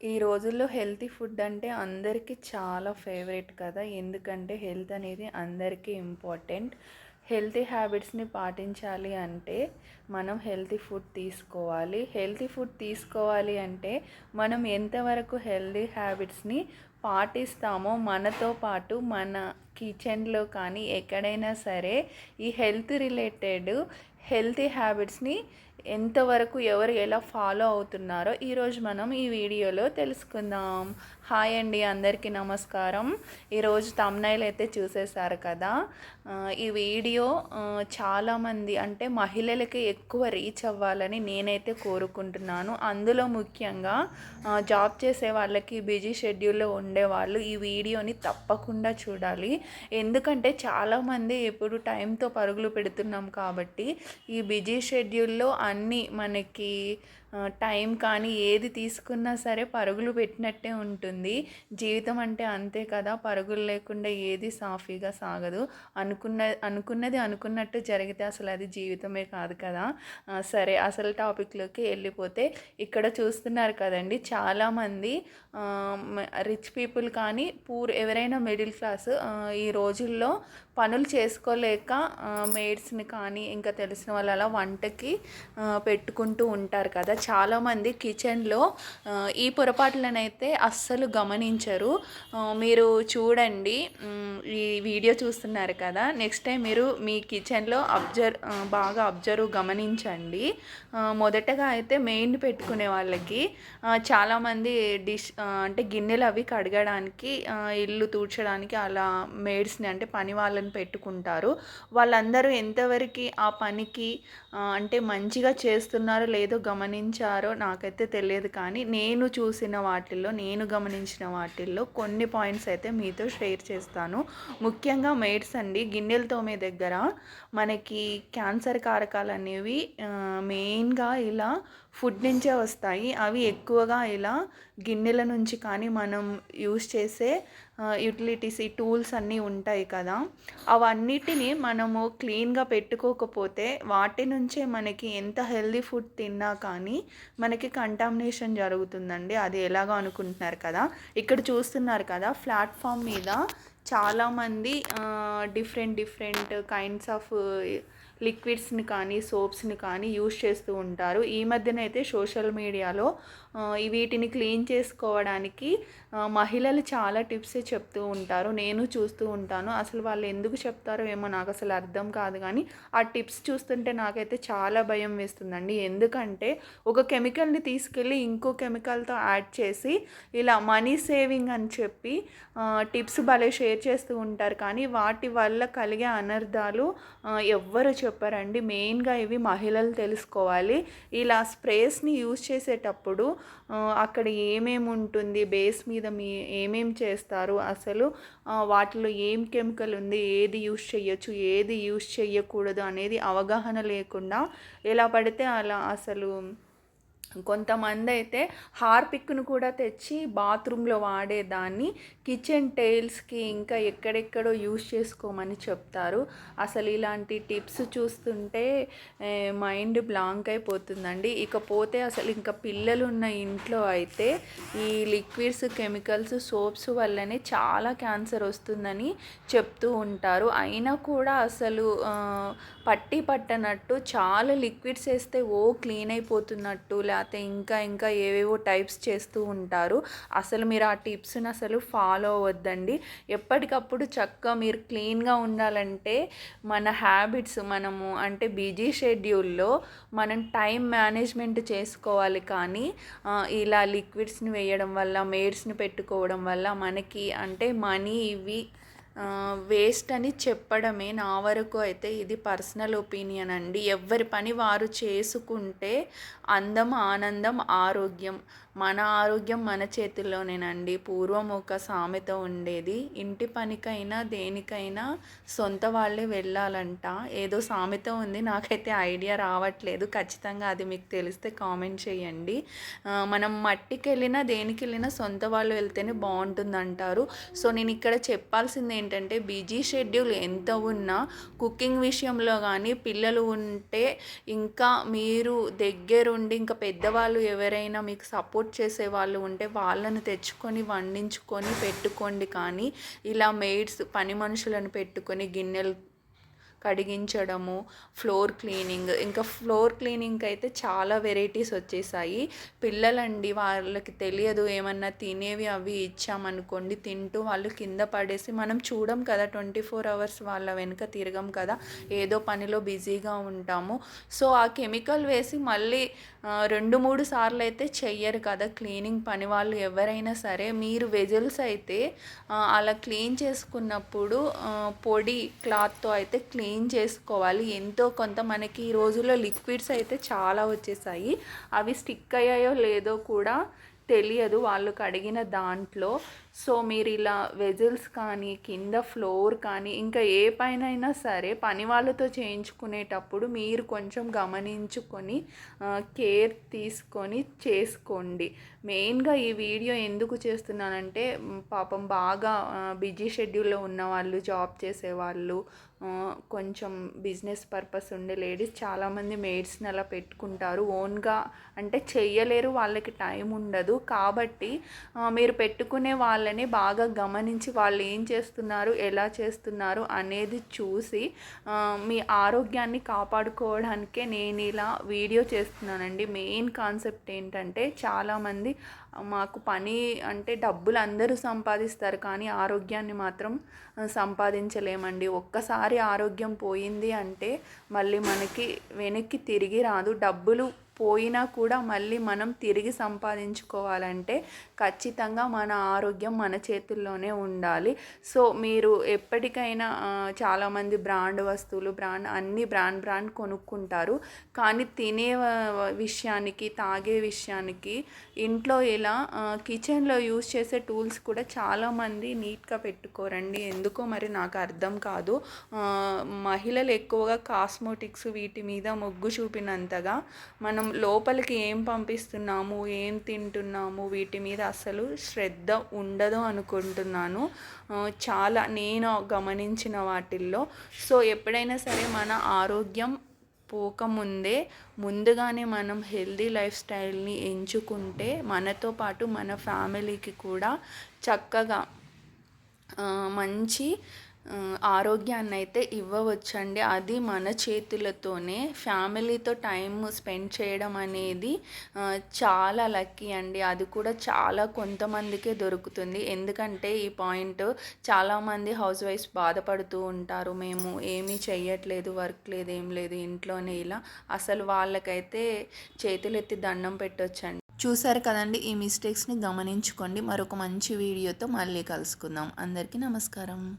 ఈ రోజుల్లో healthy food అంటే అందరికీ చాలా ఫేవరెట్ కదా. ఎందుకంటే హెల్త్ అనేది అందరికీ ఇంపార్టెంట్. హెల్తీ హ్యాబిట్స్ని పాటించాలి అంటే మనం హెల్తీ ఫుడ్ తీసుకోవాలి. హెల్తీ ఫుడ్ తీసుకోవాలి అంటే మనం ఎంతవరకు హెల్తీ హ్యాబిట్స్ని పాటిస్తామో మనతో పాటు మన కిచెన్లో కానీ ఎక్కడైనా సరే ఈ హెల్త్ రిలేటెడ్ హెల్తీ హ్యాబిట్స్ని ఎంతవరకు ఎవరు ఎలా ఫాలో అవుతున్నారో ఈరోజు మనం ఈ వీడియోలో తెలుసుకుందాం. హాయ్ అండి అందరికీ నమస్కారం. ఈరోజు తమ్నైల్ అయితే చూసేశారు కదా. ఈ వీడియో చాలామంది అంటే మహిళలకి ఎక్కువ రీచ్ అవ్వాలని నేనైతే కోరుకుంటున్నాను. అందులో ముఖ్యంగా జాబ్ చేసే వాళ్ళకి బిజీ షెడ్యూల్లో ఉండే వాళ్ళు ఈ వీడియోని తప్పకుండా చూడాలి. ఎందుకంటే చాలామంది ఇప్పుడు టైంతో పరుగులు పెడుతున్నాం కాబట్టి ఈ బిజీ షెడ్యూల్లో అన్నీ మనకి టైం కానీ ఏది తీసుకున్నా సరే పరుగులు పెట్టినట్టే ఉంటుంది. జీవితం అంటే అంతే కదా పరుగులు లేకుండా ఏది సాఫీగా సాగదు. అనుకున్న అనుకున్నది అనుకున్నట్టు జరిగితే అసలు అది జీవితమే కాదు కదా. సరే అసలు టాపిక్లోకి వెళ్ళిపోతే ఇక్కడ చూస్తున్నారు కదండి చాలామంది రిచ్ పీపుల్ కానీ పూర్ ఎవరైనా మిడిల్ క్లాస్ ఈ రోజుల్లో పనులు చేసుకోలేక మేడ్స్ని కానీ ఇంకా తెలిసిన వాళ్ళు అలా వంటకి పెట్టుకుంటూ ఉంటారు కదా. చాలామంది కిచెన్లో ఈ పొరపాట్లనైతే అస్సలు గమనించరు. మీరు చూడండి ఈ వీడియో చూస్తున్నారు కదా. నెక్స్ట్ టైం మీరు మీ కిచెన్లో అబ్జర్వ్ బాగా అబ్జర్వ్ గమనించండి. మొదటగా అయితే మెయిన్ పెట్టుకునే వాళ్ళకి చాలామంది డిష్ అంటే గిన్నెలు అవి కడగడానికి ఇల్లు తూడ్చడానికి అలా మేడ్స్ని అంటే పని వాళ్ళని పెట్టుకుంటారు. వాళ్ళందరూ ఎంతవరకు ఆ పనికి అంటే మంచిగా చేస్తున్నారో లేదో గమనించారో నాకైతే తెలియదు కానీ నేను చూసిన వాటిల్లో నేను గమనించిన వాటిల్లో కొన్ని పాయింట్స్ అయితే మీతో షేర్ చేస్తాను. ముఖ్యంగా మేడ్స్ అండి. గిన్నెలు తోమే దగ్గర మనకి క్యాన్సర్ కారకాలు అనేవి మెయిన్గా ఇలా ఫుడ్ నుంచే వస్తాయి. అవి ఎక్కువగా ఇలా గిన్నెల నుంచి కానీ మనం యూస్ చేసే యూటిలిటీస్ ఈ టూల్స్ అన్నీ ఉంటాయి కదా. అవన్నిటిని మనము క్లీన్గా పెట్టుకోకపోతే వాటి నుంచే మనకి ఎంత హెల్దీ ఫుడ్ తిన్నా కానీ మనకి కంటామినేషన్ జరుగుతుందండి. అది ఎలాగో అనుకుంటున్నారు కదా. ఇక్కడ చూస్తున్నారు కదా ప్లాట్ఫామ్ మీద చాలామంది డిఫరెంట్ డిఫరెంట్ కైండ్స్ ఆఫ్ లిక్విడ్స్ని కానీ సోప్స్ని కానీ యూస్ చేస్తూ ఉంటారు. ఈ మధ్యన అయితే సోషల్ మీడియాలో వీటిని క్లీన్ చేసుకోవడానికి మహిళలు చాలా టిప్స్ చెప్తూ ఉంటారు. నేను చూస్తూ ఉంటాను. అసలు వాళ్ళు ఎందుకు చెప్తారో ఏమో నాకు అసలు అర్థం కాదు కానీ ఆ టిప్స్ చూస్తుంటే నాకైతే చాలా భయం వేస్తుందండి. ఎందుకంటే ఒక కెమికల్ని తీసుకెళ్ళి ఇంకో కెమికల్తో యాడ్ చేసి ఇలా మనీ సేవింగ్ అని చెప్పి టిప్స్ భలే షేర్ చేస్తూ ఉంటారు. కానీ వాటి వల్ల కలిగే అనర్థాలు ఎవ్వరు ఎవ్వరు చెప్పారండి. మెయిన్గా ఇవి మహిళలు తెలుసుకోవాలి. ఇలా స్ప్రేస్ని యూజ్ చేసేటప్పుడు అక్కడ ఏమేమి ఉంటుంది బేస్ మీద మీ ఏమేం చేస్తారు అసలు వాటిలో ఏం కెమికల్ ఉంది ఏది యూజ్ చేయొచ్చు ఏది యూజ్ చేయకూడదు అనేది అవగాహన లేకుండా ఎలా పడితే అలా అసలు కొంతమంది అయితే హార్పిక్ను కూడా తెచ్చి బాత్రూంలో వాడేదాన్ని. కిచెన్ టైల్స్కి ఇంకా ఎక్కడెక్కడో యూస్ చేసుకోమని చెప్తారు. అసలు ఇలాంటి టిప్స్ చూస్తుంటే మైండ్ బ్లాంక్ అయిపోతుందండి. ఇకపోతే అసలు ఇంకా పిల్లలు ఉన్న ఇంట్లో అయితే ఈ లిక్విడ్స్ కెమికల్స్ సోప్స్ వల్లనే చాలా క్యాన్సర్ వస్తుందని చెప్తూ ఉంటారు. అయినా కూడా అసలు పట్టి పట్టనట్టు చాలా లిక్విడ్స్ వేస్తే ఓ క్లీన్ అయిపోతున్నట్టు లేకపోతే ఇంకా ఇంకా ఏవేవో టైప్స్ చేస్తూ ఉంటారు. అసలు మీరు ఆ టిప్స్ని అసలు ఫాలో అవ్వద్దండి. ఎప్పటికప్పుడు చక్కగా మీరు క్లీన్గా ఉండాలంటే మన హ్యాబిట్స్ మనము అంటే బిజీ షెడ్యూల్లో మనం టైం మేనేజ్మెంట్ చేసుకోవాలి కానీ ఇలా లిక్విడ్స్ని వేయడం వల్ల మేడ్స్ని పెట్టుకోవడం వల్ల మనకి అంటే మనీ ఇవి వేస్ట్ అని చెప్పడమే నా వరకు అయితే ఇది పర్సనల్ ఒపీనియన్ అండి. ఎవరి పని వారు చేసుకుంటే అందం ఆనందం ఆరోగ్యం. మన ఆరోగ్యం మన చేతిలోనేనండి పూర్వం ఒక సామెత ఉండేది ఇంటి పనికైనా దేనికైనా సొంత వాళ్ళే వెళ్ళాలంట. ఏదో సామెత ఉంది నాకైతే ఐడియా రావట్లేదు. ఖచ్చితంగా అది మీకు తెలిస్తే కామెంట్ చేయండి. మనం మట్టికి వెళ్ళినా దేనికి వెళ్ళినా సొంత వాళ్ళు వెళ్తేనే బాగుంటుంది అంటారు సో నేను ఇక్కడ చెప్పాల్సింది ఏంటంటే బిజీ షెడ్యూల్ ఎంత ఉన్నా కుకింగ్ విషయంలో కానీ పిల్లలు ఉంటే ఇంకా మీరు దగ్గరుండి ఇంకా పెద్దవాళ్ళు ఎవరైనా మీకు సపోర్ట్ చేసే వాళ్ళు ఉంటే వాళ్ళని తెచ్చుకొని వండించుకొని పెట్టుకోండి కానీ ఇలా మెయిడ్స్ పని మనుషులను పెట్టుకొని గిన్నెలు కడిగించడము ఫ్లోర్ క్లీనింగ్. ఇంకా ఫ్లోర్ క్లీనింగ్ అయితే చాలా వెరైటీస్ వచ్చేసాయి. పిల్లలండి వాళ్ళకి తెలియదు ఏమన్నా తినేవి అవి ఇచ్చామనుకోండి తింటూ వాళ్ళు కింద పడేసి మనం చూడం కదా ట్వంటీ ఫోర్ అవర్స్ వాళ్ళ వెనుక తిరగం కదా ఏదో పనిలో బిజీగా ఉంటాము. సో ఆ కెమికల్ వేసి మళ్ళీ రెండు మూడు సార్లు అయితే చెయ్యరు కదా క్లీనింగ్ పని వాళ్ళు ఎవరైనా సరే. మీరు వెజల్స్ అయితే అలా క్లీన్ చేసుకున్నప్పుడు పొడి క్లాత్తో అయితే క్లీన్ ఏం చేసుకోవాలి. ఎంతో కొంత మనకి ఈ రోజుల్లో లిక్విడ్స్ అయితే చాలా వచ్చేసాయి. అవి స్టిక్ అయ్యాయో లేదో కూడా తెలియదు. వాళ్ళు కడిగిన దాంట్లో సో మీరు ఇలా వెజిల్స్ కానీ కింద ఫ్లోర్ కానీ ఇంకా ఏ పైన అయినా సరే పని వాళ్ళతో చేయించుకునేటప్పుడు మీరు కొంచెం గమనించుకొని కేర్ తీసుకొని చేసుకోండి. మెయిన్గా ఈ వీడియో ఎందుకు చేస్తున్నానంటే పాపం బాగా బిజీ షెడ్యూల్లో ఉన్న వాళ్ళు జాబ్ చేసేవాళ్ళు కొంచెం బిజినెస్ పర్పస్ ఉండే లేడీస్ చాలామంది మేడ్స్ని అలా పెట్టుకుంటారు. ఓన్గా అంటే చెయ్యలేరు వాళ్ళకి టైం ఉండదు. కాబట్టి మీరు పెట్టుకునే వాళ్ళని బాగా గమనించి వాళ్ళు ఏం చేస్తున్నారు ఎలా చేస్తున్నారు అనేది చూసి మీ ఆరోగ్యాన్ని కాపాడుకోవడానికే నేను ఇలా వీడియో చేస్తున్నానండి. మెయిన్ కాన్సెప్ట్ ఏంటంటే చాలామంది మాకు పని అంటే డబ్బులు అందరూ సంపాదిస్తారు కానీ ఆరోగ్యాన్ని మాత్రం సంపాదించలేమండి. ఒక్కసారి ఆరోగ్యం పోయింది అంటే మళ్ళీ మనకి వెనక్కి తిరిగి రాదు. డబ్బులు పోయినా కూడా మళ్ళీ మనం తిరిగి సంపాదించుకోవాలంటే ఖచ్చితంగా మన ఆరోగ్యం మన చేతుల్లోనే ఉండాలి. సో మీరు ఎప్పటికైనా చాలామంది బ్రాండ్ వస్తువులు బ్రాండ్ అన్ని బ్రాండ్ బ్రాండ్ కొనుక్కుంటారు. కానీ తినే విషయానికి తాగే విషయానికి ఇంట్లో ఇలా కిచెన్లో యూస్ చేసే టూల్స్ కూడా చాలామంది నీట్గా పెట్టుకోరండి. ఎందుకో మరి నాకు అర్థం కాదు. మహిళలు ఎక్కువగా కాస్మోటిక్స్ వీటి మీద మొగ్గు చూపినంతగా మనం లోపలికి ఏం పంపిస్తున్నాము ఏం తింటున్నాము వీటి మీద అసలు శ్రద్ధ ఉండదు అనుకుంటున్నాను. చాలా నేను గమనించిన వాటిల్లో. సో ఎప్పుడైనా సరే మన ఆరోగ్యం పోకముందే ముందుగానే మనం హెల్దీ లైఫ్ స్టైల్ని ఎంచుకుంటే మనతో పాటు మన ఫ్యామిలీకి కూడా చక్కగా మంచి ఆరోగ్యాన్ని అయితే ఇవ్వవచ్చండి. అది మన చేతులతోనే ఫ్యామిలీతో టైం స్పెండ్ చేయడం అనేది చాలా లక్కీ అండి. అది కూడా చాలా కొంతమందికే దొరుకుతుంది. ఎందుకంటే ఈ పాయింట్ చాలామంది హౌస్ వైఫ్స్ బాధపడుతూ ఉంటారు. మేము ఏమీ చెయ్యట్లేదు వర్క్ లేదు ఏం లేదు ఇంట్లోనే ఇలా అసలు వాళ్ళకైతే చేతులెత్తి దండం పెట్టొచ్చండి. చూసారు కదండి ఈ మిస్టేక్స్ని గమనించుకోండి. మరొక మంచి వీడియోతో మళ్ళీ కలుసుకుందాం. అందరికీ నమస్కారం.